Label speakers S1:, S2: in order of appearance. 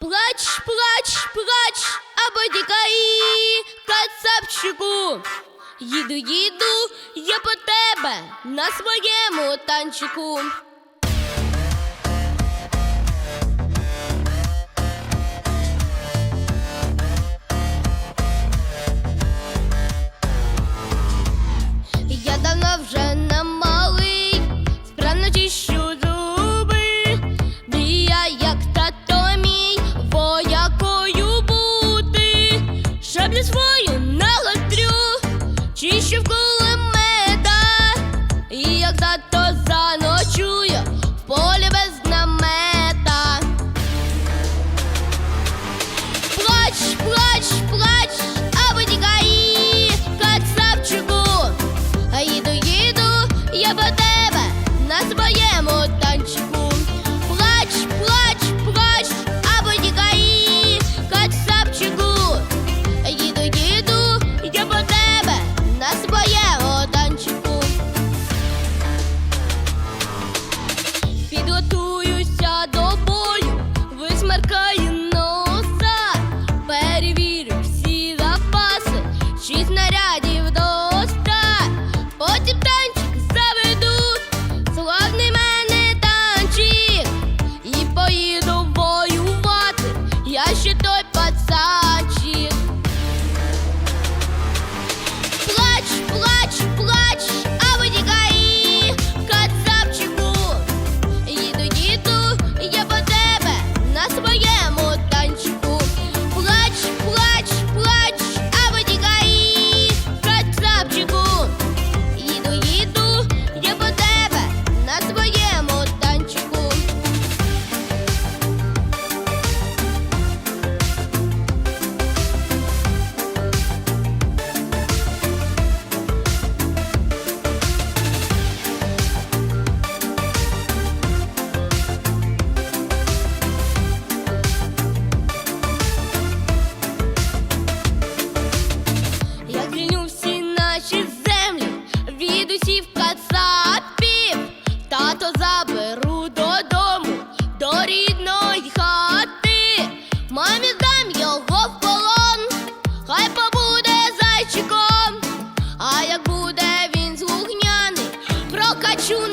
S1: Плач, плач, плач, або тікай кацапчику. Їду, їду, я по тебе на своєму танчику. Я давно вже Strip club. покачу